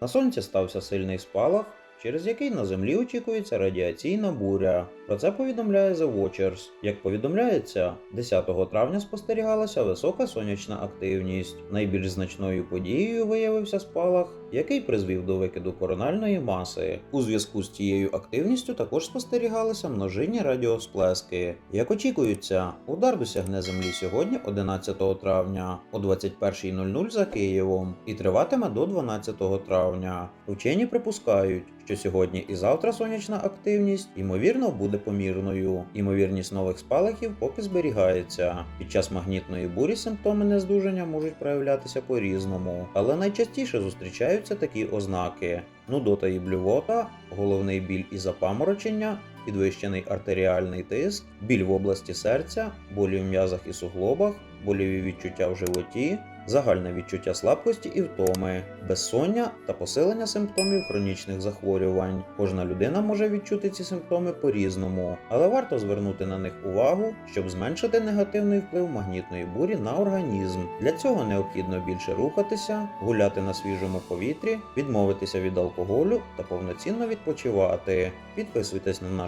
На сонці стався сильний спалах, через який на землі очікується радіаційна буря. Про це повідомляє The Watchers. Як повідомляється, 10 травня спостерігалася висока сонячна активність. Найбільш значною подією виявився спалах, який призвів до викиду корональної маси. У зв'язку з цією активністю також спостерігалися множинні радіосплески. Як очікується, удар досягне землі сьогодні, 11 травня, о 21.00 за Києвом, і триватиме до 12 травня. Вчені припускають, що сьогодні і завтра сонячна активність ймовірно буде помірною. Ймовірність нових спалахів поки зберігається. Під час магнітної бурі симптоми нездужання можуть проявлятися по-різному, але найчастіше зустрічаються такі ознаки: нудота і блювота, головний біль і запаморочення, підвищений артеріальний тиск, біль в області серця, болі в м'язах і суглобах, боліві відчуття в животі, загальне відчуття слабкості і втоми, безсоння та посилення симптомів хронічних захворювань. Кожна людина може відчути ці симптоми по-різному, але варто звернути на них увагу, щоб зменшити негативний вплив магнітної бурі на організм. Для цього необхідно більше рухатися, гуляти на свіжому повітрі, відмовитися від алкоголю та повноцінно відпочивати. Підписуйтесь на наш